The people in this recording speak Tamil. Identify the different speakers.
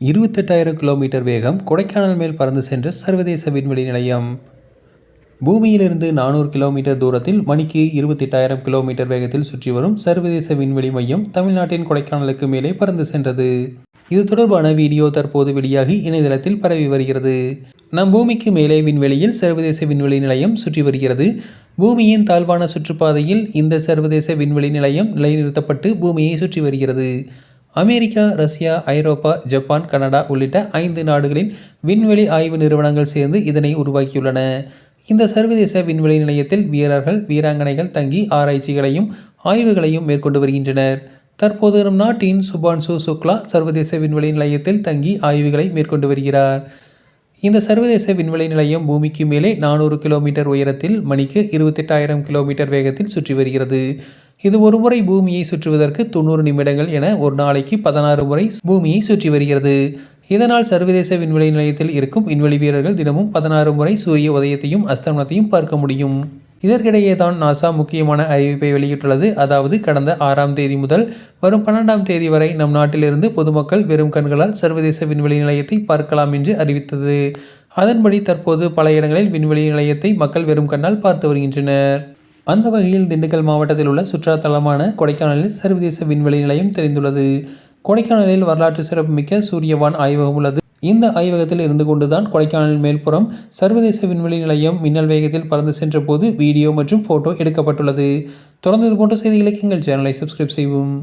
Speaker 1: இருபத்தெட்டாயிரம் கிலோமீட்டர் வேகம் கொடைக்கானல் மேல் பறந்து சென்ற சர்வதேச விண்வெளி நிலையம். பூமியிலிருந்து நானூறு கிலோமீட்டர் தூரத்தில் மணிக்கு இருபத்தெட்டாயிரம் கிலோமீட்டர் வேகத்தில் சுற்றி வரும் சர்வதேச விண்வெளி மையம் தமிழ்நாட்டின் கொடைக்கானலுக்கு மேலே பறந்து சென்றது. இது தொடர்பான வீடியோ தற்போது வெளியாகி இணையதளத்தில் பரவி வருகிறது. நம் பூமிக்கு மேலே விண்வெளியில் சர்வதேச விண்வெளி நிலையம் சுற்றி வருகிறது. பூமியின் தாழ்வான சுற்றுப்பாதையில் இந்த சர்வதேச விண்வெளி நிலையம் நிலைநிறுத்தப்பட்டு பூமியை சுற்றி வருகிறது. அமெரிக்கா ரஷ்யா ஐரோப்பா ஜப்பான் கனடா உள்ளிட்ட ஐந்து நாடுகளின் விண்வெளி ஆய்வு நிறுவனங்கள் சேர்ந்து இதனை உருவாக்கியுள்ளன. இந்த சர்வதேச விண்வெளி நிலையத்தில் வீரர்கள் வீராங்கனைகள் தங்கி ஆராய்ச்சிகளையும் ஆய்வுகளையும் மேற்கொண்டு வருகின்றனர். தற்போது நம் நாட்டின் சுபான்சு சுக்லா சர்வதேச விண்வெளி நிலையத்தில் தங்கி ஆய்வுகளை மேற்கொண்டு வருகிறார். இந்த சர்வதேச விண்வெளி நிலையம் பூமிக்கு மேலே நானூறு கிலோமீட்டர் உயரத்தில் மணிக்கு இருபத்தெட்டாயிரம் கிலோமீட்டர் வேகத்தில் சுற்றி வருகிறது. இது ஒரு முறை பூமியை சுற்றுவதற்கு தொண்ணூறு நிமிடங்கள் என ஒரு நாளைக்கு பதினாறு முறை பூமியை சுற்றி வருகிறது. இதனால் சர்வதேச விண்வெளி நிலையத்தில் இருக்கும் விண்வெளி வீரர்கள் தினமும் பதினாறு முறை சூரிய உதயத்தையும் அஸ்தமனத்தையும் பார்க்க முடியும். இதற்கிடையே தான் நாசா முக்கியமான அறிவிப்பை வெளியிட்டுள்ளது. அதாவது கடந்த ஆறாம் தேதி முதல் வரும் பன்னெண்டாம் தேதி வரை நம் நாட்டிலிருந்து பொதுமக்கள் வெறும் கண்களால் சர்வதேச விண்வெளி நிலையத்தை பார்க்கலாம் என்று அறிவித்தது. அதன்படி தற்போது பல இடங்களில் விண்வெளி நிலையத்தை மக்கள் வெறும் கண்ணால் பார்த்து வருகின்றனர். அந்த வகையில் திண்டுக்கல் மாவட்டத்தில் உள்ள சுற்றுலாத்தலமான கொடைக்கானலில் சர்வதேச விண்வெளி நிலையம் தெரிந்துள்ளது. கொடைக்கானலில் வரலாற்று சிறப்புமிக்க சூரியவான் ஆய்வகம் உள்ளது. இந்த ஆய்வகத்தில் இருந்து கொண்டுதான் கொடைக்கானல் மேல்புறம் சர்வதேச விண்வெளி நிலையம் மின்னல் வேகத்தில் பறந்து சென்ற போது வீடியோ மற்றும் போட்டோ எடுக்கப்பட்டுள்ளது. தொடர்ந்து இது போன்ற செய்திகளுக்கு எங்கள் சேனலை சப்ஸ்கிரைப் செய்வோம்